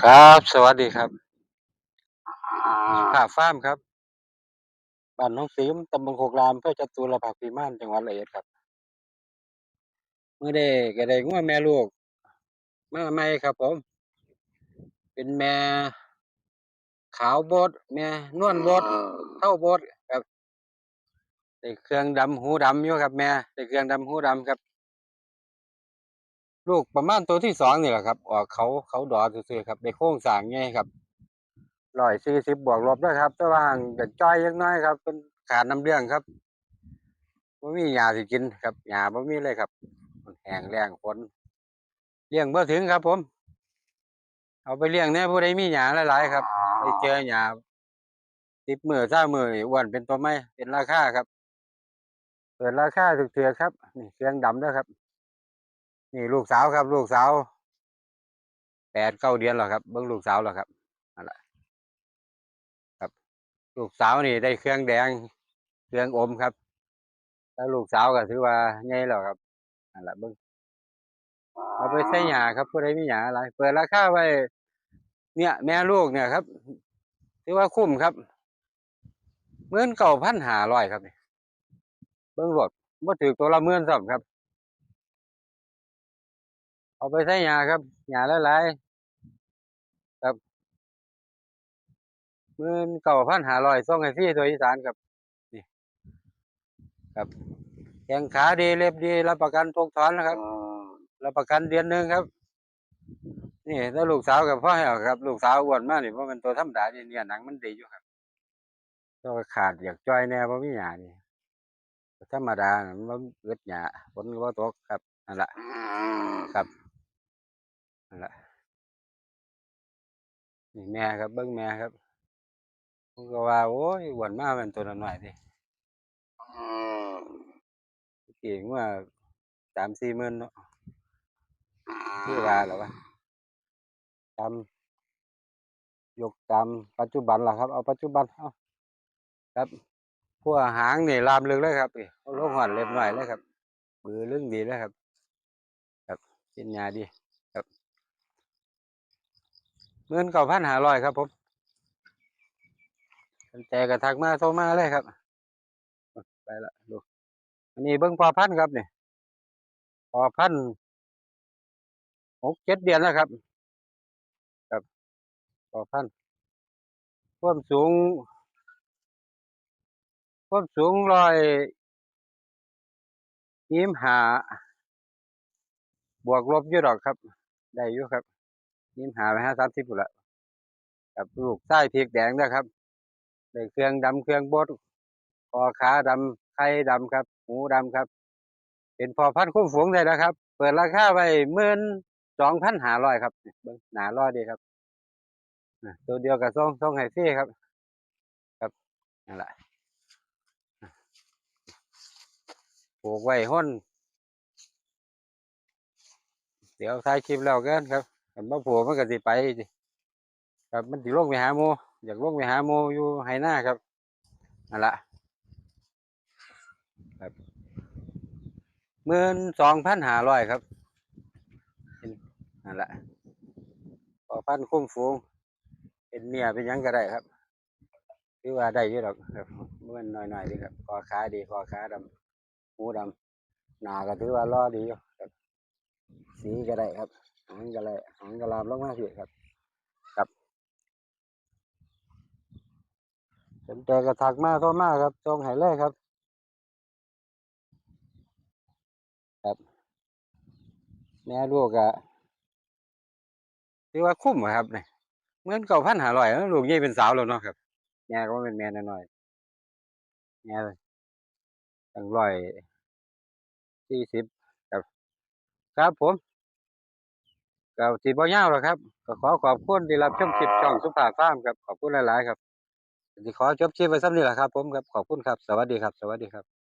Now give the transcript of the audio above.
ครับ สวัสดีครับผ่าฟ้าร์มครับบ้านหน้องสีมตำบลโคกรามอำเพื่อจตุรพักษ์พิมานจังหวัดร้อยเอ็ดครับ เมื่อได้ก็ได้งัวแม่ลูกมาใหม่ครับผม เป็นแม่ขาวโบดแม่นวลโบดเท่าโบดครับได้เครื่องดำหูดำอยู่ครับ แม่ได้เครื่องดำหูดำครับ ลูกประมาณตัวที่สองนี่แหละครับออกเขาเขาดอซื่อๆครับได้โค้งสางไงครับร้อยสี่สิบบวกลบด้วยครับ แต่ว่าห่างกันจ้อยยังน้อยครับ เป็นขาดน้ำเลี้ยงครับบ่มีหญ้าสิกินครับหญ้าบ่มีเลยครับแห้งแล้งฝนเลี้ยงบ่ถึงครับ ผม เอาไปเลี้ยงเนี่ยผู้ใดมีหญ้าหลายๆครับไปเจอหญ้าสิบมือซ่ามืออ้วนเป็นตัวไม้เป็นราคาครับ เปิดราคาถูกเถือครับนี่เครื่องดำด้วยครับ นี่ลูกสาวครับ ลูกสาวแปดเก้าเดือนแล้วครับเบิ้งลูกสาวแล้วครับนั่นแหละครับ ลูกสาวนี่ได้เครื่องแดง เครื่องอมครับ แล้วลูกสาวก็ถือว่าใหญ่แล้วครับนั่นแหละเบิ้งเอาไปใส่หญ้าครับผู้ใดมีหญ้าอะไรเปิดราคาไว้ เนี่ย แม่ลูกเนี่ยครับถือว่าคุ้มครับเมื่นเก่าพันหาร้อยครับเบิ้งรถบ่ถือตัวละเมื่นซ้ำครับ เอาไปใส่หญ้าครับหญ้าหลายๆครับหมื่นเก้าพันหาร้อยส่งให้ฟรีตัวอีสานครับนี่ครับแข้งขาดีเล็บดีรับประกันทุกถอนนะครับรับประกันเดือนหนึ่งครับนี่แล้วลูกสาวกับพ่อให้เอครับ ลูกสาวอ้วนมากนี่เพราะมันตัวธรรมดานี่เนี่ยหนังมันดีอยู่ครับตัวขาดอยากจ้อยแน่เพราะมีหยานี่ธรรมดาน่ะมันบ่เกิดหยาฝนก็ตกครับนั่นแหละครับ นั่นแหละนี่แม่ครับเบิ้งแม่ครับผมก็ว่าโอ้ยอ้วนมากเป็นตัวหน้อยดิเก่งว่าสามสี่หมื่นเนาะคือว่าหรอวะตามยกตามปัจจุบันล่ะครับ เอาปัจจุบันเอาครับพวกหางนี่ลามลึกเลยครับเอาลงหันเล็บหน่อยเลยครับบือลึงดีเลยครับ ครับกินยาดีครับ เงินเก้าพันหาร้อยครับผมสนใจกระทักมาโทรมาเลยครับ ไปละดู อันนี้เบิ้งพอพันครับเนี่ยพอพันหกเจ็ดเดือนแล้วครับ ครับพอพันธุ์ควมสูงควมสูงร้อยยี่สิบห้าบวกลบยู่ดอกครับ ได้อยู่ครับ ยี่สิบห้าไปห้าสามสิบละกับลูกไส้พริกแดงนะครับได้เครื่องดำเครื่องบดคอขาดำไข่ดำครับหูดำครับ เป็นพอพันคุ้มฝูงได้แล้วครับ เปิดราคาไว้หมื่นสองพันหาร้อยครับเบิ่งหนาร้อยดีครับตัวเดียวกับส่งส่งให้ฟรีครับ ครับนั่นแหละปลูกไว้ห้น เดี๋ยวท้ายคลิปแล้วกันครับ กันบ่ปลูกมันก็สิไปครับมันสิลงไปหาหมูอยากลงไปหาหมูอยู่ไหหน้าครับนั่นละครับหมื่นสองพันห้าร้อยครับนั่นละพอพันคุ้มฟูงเป็นเมียเป็นยังก็ได้ครับคือว่าได้ยู่ดอกครับเมื่อนหน่อยๆดีครับคอขาดีคอขาดำหูดำหนาก็ถือว่ารอดีครับสีก็ได้ครับ หางก็ได้หางก็ลามลงมาพี่ครับ ครับสนใจก็ทักมาโทรมาครับจองให้เลยครับ ครับแม่ลูกอะถือว่าคุ้มอะครับเนี่ยเงินเก่าพันหาร้อยลูกใหญ่เป็นสาวแล้วเนาะครับแม่ก็เป็นแม่น้อยแม่ตั้งร้อยสี่สิบครับ ครับผม ก็สิบ่ยาวหรอกครับ ก็ขอขอบคุณที่รับชมคลิปช่องสุภาพฟาร์มครับ ขอบคุณหลาย ๆ ครับที่ขอจบคลิปไว้ซ้ำนี้แหละครับผมครับ ขอบคุณครับ สวัสดีครับ สวัสดีครับ